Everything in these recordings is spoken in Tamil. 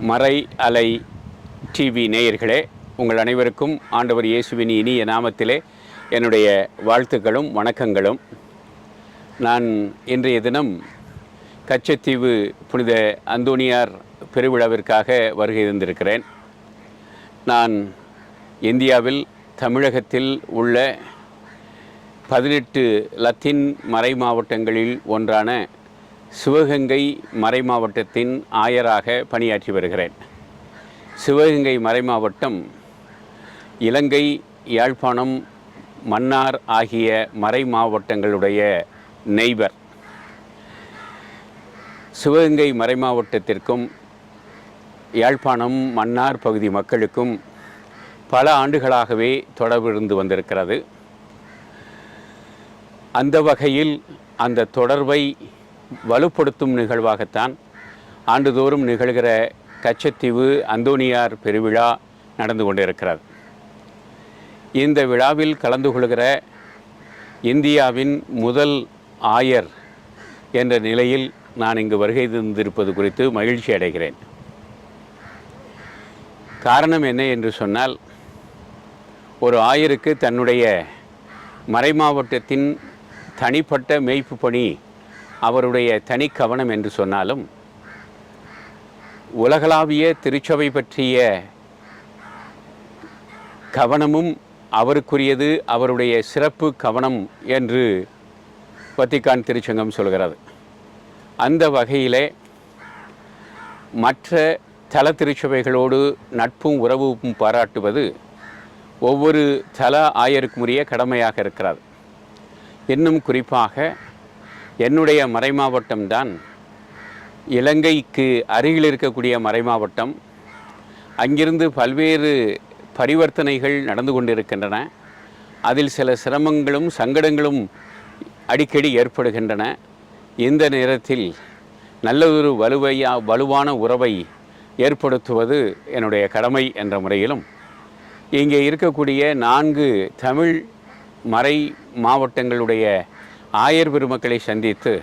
மறை அலை டிவி நேயர்களே உங்கள் அனைவருக்கும் ஆண்டவர் இயேசுவின் இனிய நாமத்திலே என்னுடைய வாழ்த்துக்களும் வணக்கங்களும். நான் இன்றைய தினம் கச்சத்தீவு புனித அந்தோனியார் பெருவிழாவிற்காக வருகை தந்திருக்கிறேன். நான் இந்தியாவில் தமிழகத்தில் உள்ள பதினெட்டு லத்தீன் மறை மாவட்டங்களில் ஒன்றான சிவகங்கை மறை மாவட்டத்தின் ஆயராக பணியாற்றி வருகிறேன். சிவகங்கை மறை மாவட்டம் இலங்கை யாழ்ப்பாணம் மன்னார் ஆகிய மறை மாவட்டங்களுடைய நெய்பர். சிவகங்கை மறை மாவட்டத்திற்கும் யாழ்ப்பாணம் மன்னார் பகுதி மக்களுக்கும் பல ஆண்டுகளாகவே தொடர்பு இருந்து வந்திருக்கிறது. அந்த வகையில் அந்த தொடர்பை வலுப்படுத்தும் நிகழ்வாகத்தான் ஆண்டுதோறும் நிகழ்கிற கச்சத்தீவு அந்தோனியார் பெருவிழா நடந்து கொண்டிருக்கிறது. இந்த விழாவில் கலந்து கொள்கிற இந்தியாவின் முதல் ஆயர் என்ற நிலையில் நான் இங்கு வருகை தந்திருப்பது குறித்து மகிழ்ச்சி அடைகிறேன். காரணம் என்ன என்று சொன்னால் ஒரு ஆயருக்கு தன்னுடைய மறைமாவட்டத்தின் தனிப்பட்ட மேய்ப்பு பணி அவருடைய தனி கவனம் என்று சொன்னாலும் உலகளாவிய திருச்சபை பற்றிய கவனமும் அவருக்குரியது அவருடைய சிறப்பு கவனம் என்று வத்திக்கான் திருச்சங்கம் சொல்கிறது. அந்த வகையிலே மற்ற தல திருச்சபைகளோடு நட்பும் உறவும் பாராட்டுவது ஒவ்வொரு தல ஆயருக்குரிய கடமையாக இருக்கிறது. இன்னும் குறிப்பாக என்னுடைய மறைமாவட்டம்தான் இலங்கைக்கு அருகில் இருக்கக்கூடிய மறைமாவட்டம். அங்கிருந்து பல்வேறு பரிவர்த்தனைகள் நடந்து கொண்டிருக்கின்றன. அதில் சில சிரமங்களும் சங்கடங்களும் அடிக்கடி ஏற்படுகின்றன. இந்த நேரத்தில் நல்லதொரு வலுவையா வலுவான உறவை ஏற்படுத்துவது என்னுடைய கடமை என்ற முறையிலும் இங்கே இருக்கக்கூடிய நான்கு தமிழ் மறை மாவட்டங்களுடைய ஆயர் பெருமக்களை சந்தித்து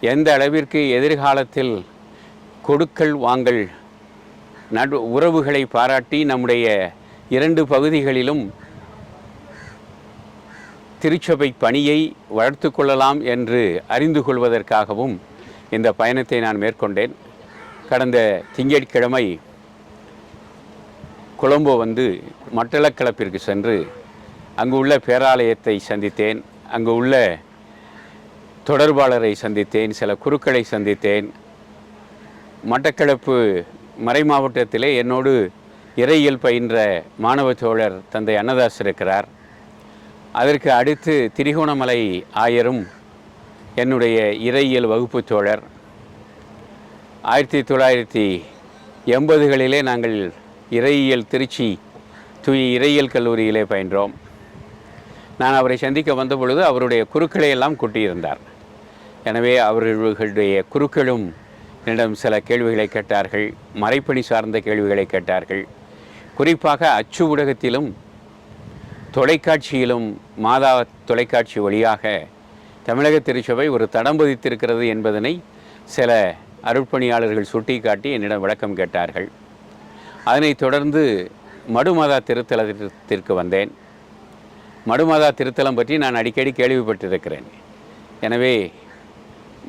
எந்த அளவிற்கு எதிர்காலத்தில் கொடுக்கல் வாங்கல் நடு உறவுகளை பாராட்டி நம்முடைய இரண்டு பகுதிகளிலும் திருச்சபை பணியை வளர்த்து கொள்ளலாம் என்று அறிந்து கொள்வதற்காகவும் இந்த பயணத்தை நான் மேற்கொண்டேன். கடந்த திங்கட்கிழமை கொலம்போ வந்து மட்டளக்களப்பிற்கு சென்று அங்கு உள்ள பேராலயத்தை சந்தித்தேன். அங்கு உள்ள தொடர்பாளரை சந்தித்தேன் சில குருக்களை சந்தித்தேன். மட்டக்களப்பு மறை மாவட்டத்திலே என்னோடு இறையியல் பயின்ற மாணவ தோழர் தந்தை அன்னதாஸ் இருக்கிறார். அதற்கு அடுத்து திரிகோணமலை ஆயரும் என்னுடைய இறையியல் வகுப்பு தோழர். ஆயிரத்தி தொள்ளாயிரத்தி எண்பதுகளிலே நாங்கள் இறையியல் திருச்சி தூய இறையியல் கல்லூரியிலே பயின்றோம். நான் அவரை சந்திக்க வந்த பொழுது அவருடைய குருக்களை எல்லாம் கூட்டியிருந்தார். எனவே அவர்களுடைய குருக்களும் என்னிடம் சில கேள்விகளை கேட்டார்கள் மறைப்பணி சார்ந்த கேள்விகளை கேட்டார்கள். குறிப்பாக அச்சு ஊடகத்திலும் தொலைக்காட்சியிலும் மாதா தொலைக்காட்சி வழியாக தமிழக திருச்சபை ஒரு தடம் பதித்திருக்கிறது என்பதனை சில அருட்பணியாளர்கள் சுட்டிக்காட்டி என்னிடம் விளக்கம் கேட்டார்கள். அதனைத் தொடர்ந்து மடுமாதா திருத்தலத்திற்கு வந்தேன். மடுமாதா திருத்தலம் பற்றி நான் அடிக்கடி கேள்விப்பட்டிருக்கிறேன். எனவே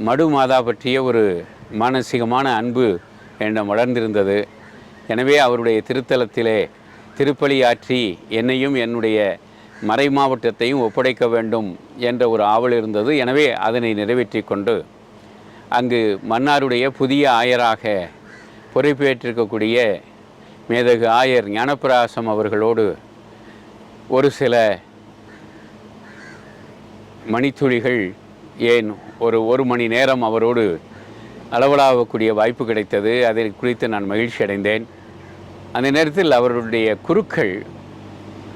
மடு மாதா பற்றிய ஒரு மானசீகமான அன்பு என்னிடம் வளர்ந்திருந்தது. எனவே அவருடைய திருத்தலத்திலே திருப்பலி ஆற்றி என்னையும் என்னுடைய மறை மாவட்டத்தையும் ஒப்படைக்க வேண்டும் என்ற ஒரு ஆவல் இருந்தது. எனவே அதனை நிறைவேற்றி கொண்டு அங்கு மன்னாருடைய புதிய ஆயராக பொறுப்பேற்றிருக்கக்கூடிய மேதகு ஆயர் ஞானப்பிராசம் அவர்களோடு ஒரு சில மணித்துளிகள் ஏன் ஒரு ஒரு மணி நேரம் அவரோடு அளவலாகக்கூடிய வாய்ப்பு கிடைத்தது. அதை குறித்து நான் மகிழ்ச்சி அடைந்தேன். அந்த நேரத்தில் அவருடைய குருக்கள்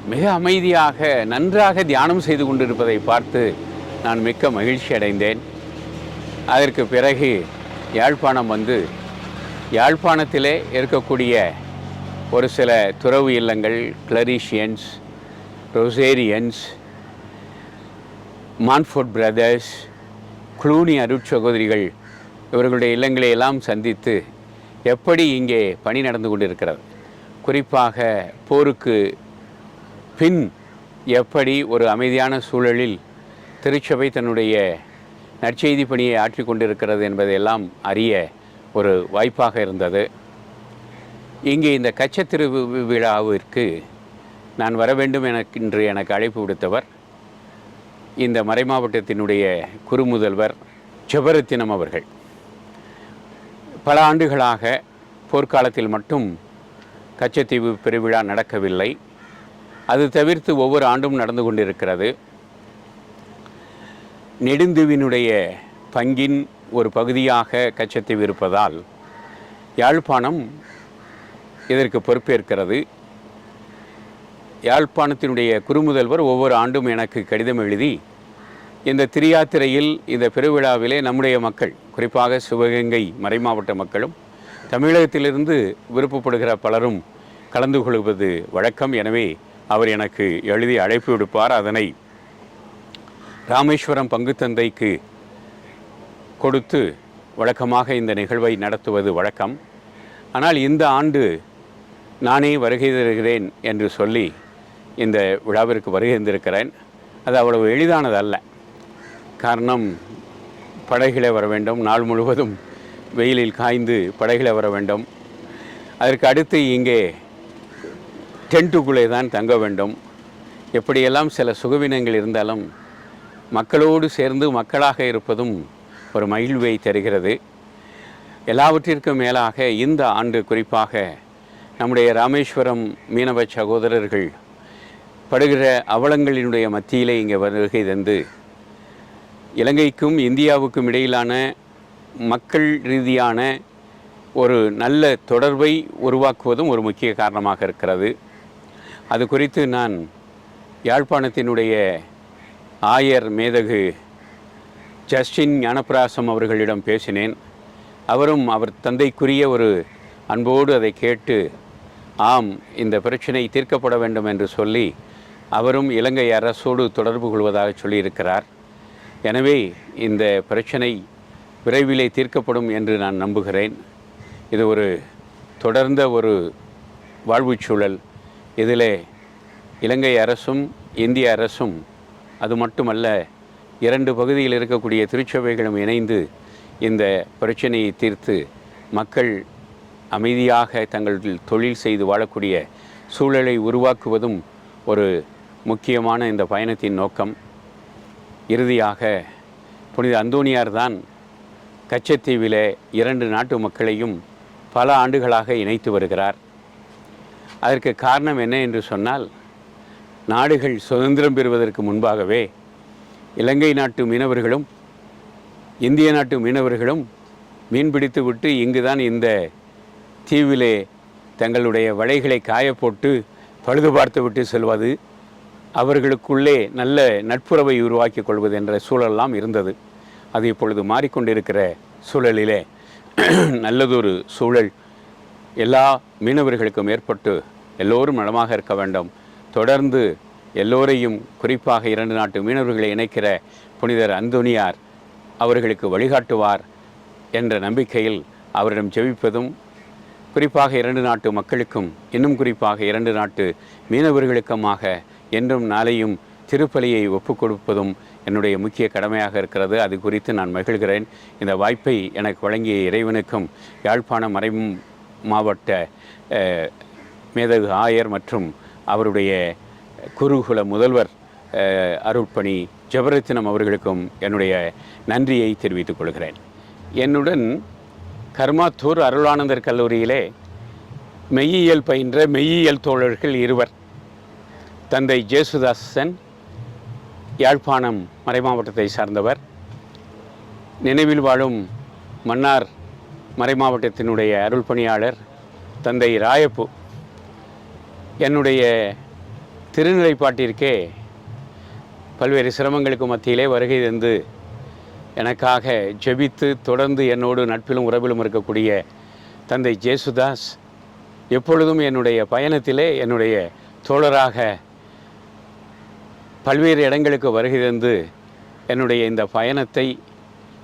மிக அமைதியாக நன்றாக தியானம் செய்து கொண்டிருப்பதை பார்த்து நான் மிக்க மகிழ்ச்சி அடைந்தேன். அதற்கு பிறகு யாழ்ப்பாணம் வந்து யாழ்ப்பாணத்திலே இருக்கக்கூடிய ஒரு சில துறவு இல்லங்கள் Claretians Rosarians Montfort Brothers Cluny அருட்சகோதரிகள் இவர்களுடைய இல்லங்களை எல்லாம் சந்தித்து எப்படி இங்கே பணி நடந்து கொண்டிருக்கிறது. குறிப்பாக போருக்கு பின் எப்படி ஒரு அமைதியான சூழலில் திருச்சபை தன்னுடைய நற்செய்தி பணியை ஆற்றி கொண்டிருக்கிறது என்பதையெல்லாம் அறிய ஒரு வாய்ப்பாக இருந்தது. இங்கே இந்த கச்சத்திரு விழாவிற்கு நான் வர வேண்டும் எனக்கு இன்று எனக்கு அழைப்பு விடுத்தவர் இந்த மறைமாவட்டத்தினுடைய குறுமுதல்வர் செபரத்தினம் அவர்கள். பல ஆண்டுகளாக போர்க்காலத்தில் மட்டும் கச்சத்தீவு பெருவிழா நடக்கவில்லை. அது தவிர்த்து ஒவ்வொரு ஆண்டும் நடந்து கொண்டிருக்கிறது. நெடுந்தீவினுடைய பங்கின் ஒரு பகுதியாக கச்சத்தீவு இருப்பதால் யாழ்ப்பாணம் இதற்கு பொறுப்பேற்கிறது. யாழ்ப்பாணத்தினுடைய குறுமுதல்வர் ஒவ்வொரு ஆண்டும் எனக்கு கடிதம் எழுதி இந்த திரியாத்திரையில் இந்த பெருவிழாவிலே நம்முடைய மக்கள் குறிப்பாக சிவகங்கை மறைமாவட்ட மக்களும் தமிழகத்திலிருந்து விருப்பப்படுகிற பலரும் கலந்து கொள்வது வழக்கம். எனவே அவர் எனக்கு எழுதி அழைப்பு விடுப்பார். அதனை ராமேஸ்வரம் பங்கு தந்தைக்கு கொடுத்து வழக்கமாக இந்த நிகழ்வை நடத்துவது வழக்கம். ஆனால் இந்த ஆண்டு நானே வருகை தருகிறேன் என்று சொல்லி இந்த விழாவிற்கு வருகின்றிருக்கிறேன் அது அவ்வளவு எளிதானதல்ல. காரணம் படகிலே வர வேண்டும். நாள் முழுவதும் வெயிலில் காய்ந்து படகிலே வர வேண்டும். அதற்கு அடுத்து இங்கே டென்ட்டுக்குள்ளே தான் தங்க வேண்டும். எப்படியெல்லாம் சில சுகவினங்கள் இருந்தாலும் மக்களோடு சேர்ந்து மக்களாக இருப்பதும் ஒரு மகிழ்வை தருகிறது. எல்லாவற்றிற்கும் மேலாக இந்த ஆண்டு குறிப்பாக நம்முடைய ராமேஸ்வரம் மீனவ சகோதரர்கள் படுகிற அவலங்களினுடைய மத்தியிலே இங்கே வருகை தந்து இலங்கைக்கும் இந்தியாவுக்கும் இடையிலான மக்கள் ரீதியான ஒரு நல்ல தொடர்பை உருவாக்குவதும் ஒரு முக்கிய காரணமாக இருக்கிறது. அது குறித்து நான் யாழ்ப்பாணத்தினுடைய ஆயர் மேதகு ஜஸ்டின் ஞானப்பிராசம் அவர்களிடம் பேசினேன். அவரும் அவர் தந்தைக்குரிய ஒரு அன்போடு அதை கேட்டு ஆம் இந்த பிரச்சனை தீர்க்கப்பட வேண்டும் என்று சொல்லி அவரும் இலங்கை அரசோடு தொடர்பு கொள்வதாக சொல்லியிருக்கிறார். எனவே இந்த பிரச்சனை விரைவிலே தீர்க்கப்படும் என்று நான் நம்புகிறேன். இது ஒரு தொடர்ந்த ஒரு வாழ்வுச் சூழல். இதில் இலங்கை அரசும் இந்திய அரசும் அது மட்டுமல்ல இரண்டு பகுதியில் இருக்கக்கூடிய திருச்சபைகளும் இணைந்து இந்த பிரச்சனையை தீர்த்து மக்கள் அமைதியாக தங்கள் தொழில் செய்து வாழக்கூடிய சூழலை உருவாக்குவதும் ஒரு முக்கியமான இந்த பயணத்தின் நோக்கம் இறுதியாக புனித அந்தோனியார் தான் கச்சத்தீவிலே இரண்டு நாட்டு மக்களையும் பல ஆண்டுகளாக இணைத்து வருகிறார். அதற்கு காரணம் என்ன என்று சொன்னால் நாடுகள் சுதந்திரம் பெறுவதற்கு முன்பாகவே இலங்கை நாட்டு மீனவர்களும் இந்திய நாட்டு மீனவர்களும் மீன்பிடித்து விட்டு இங்குதான் இந்த தீவிலே தங்களுடைய வலைகளை காயப்போட்டு பழுது பார்த்து விட்டு செல்வது அவர்களுக்குள்ளே நல்ல நட்புறவை உருவாக்கி கொள்வது என்ற சூழலெல்லாம் இருந்தது. அது இப்பொழுது மாறிக்கொண்டிருக்கிற சூழலிலே நல்லதொரு சூழல் எல்லா மீனவர்களுக்கும் ஏற்பட்டு எல்லோரும் நலமாக இருக்க வேண்டும். தொடர்ந்து எல்லோரையும் குறிப்பாக இரண்டு நாட்டு மீனவர்களை இணைக்கிற புனிதர் அந்தோனியார் அவர்களுக்கு வழிகாட்டுவார் என்ற நம்பிக்கையில் அவரிடம் ஜெபிப்பதும் குறிப்பாக இரண்டு நாட்டு மக்களுக்கும் இன்னும் குறிப்பாக இரண்டு நாட்டு மீனவர்களுக்குமாக என்றும் நாளையும் திருப்பலியை ஒப்புக் கொடுப்பதும் என்னுடைய முக்கிய கடமையாக இருக்கிறது. அது குறித்து நான் மகிழ்கிறேன். இந்த வாய்ப்பை எனக்கு வழங்கிய இறைவனுக்கும் யாழ்ப்பாண மறை மாவட்ட மேதகு ஆயர் மற்றும் அவருடைய குருகுல முதல்வர் அருட்பணி ஜபரத்தினம் அவர்களுக்கும் என்னுடைய நன்றியை தெரிவித்துக் கொள்கிறேன். என்னுடன் கர்மாத்தூர் அருளானந்தர் கல்லூரியிலே மெய்யியல் பயின்ற மெய்யியல் தோழர்கள் இருவர். தந்தை ஜேசுதாசன் யாழ்ப்பாணம் மறைமாவட்டத்தை சார்ந்தவர். நினைவில் வாழும் மன்னார் மறைமாவட்டத்தினுடைய அருள் பணியாளர் தந்தை ராயப்பு. என்னுடைய திருநிலைப்பாட்டிற்கே பல்வேறு சிரமங்களுக்கு மத்தியிலே வருகை தந்து எனக்காக ஜெபித்து தொடர்ந்து என்னோடு நட்பிலும் உறவிலும் இருக்கக்கூடிய தந்தை ஜேசுதாஸ் எப்பொழுதும் என்னுடைய பயணத்திலே என்னுடைய தோழராக பல்வேறு இடங்களுக்கு வருகை என்னுடைய இந்த பயணத்தை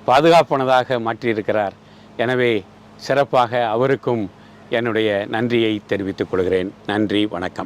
பாதுகாப்பானதாக மாற்றியிருக்கிறார். எனவே சிறப்பாக அவருக்கும் என்னுடைய நன்றியை தெரிவித்துக் கொள்கிறேன். நன்றி வணக்கம்.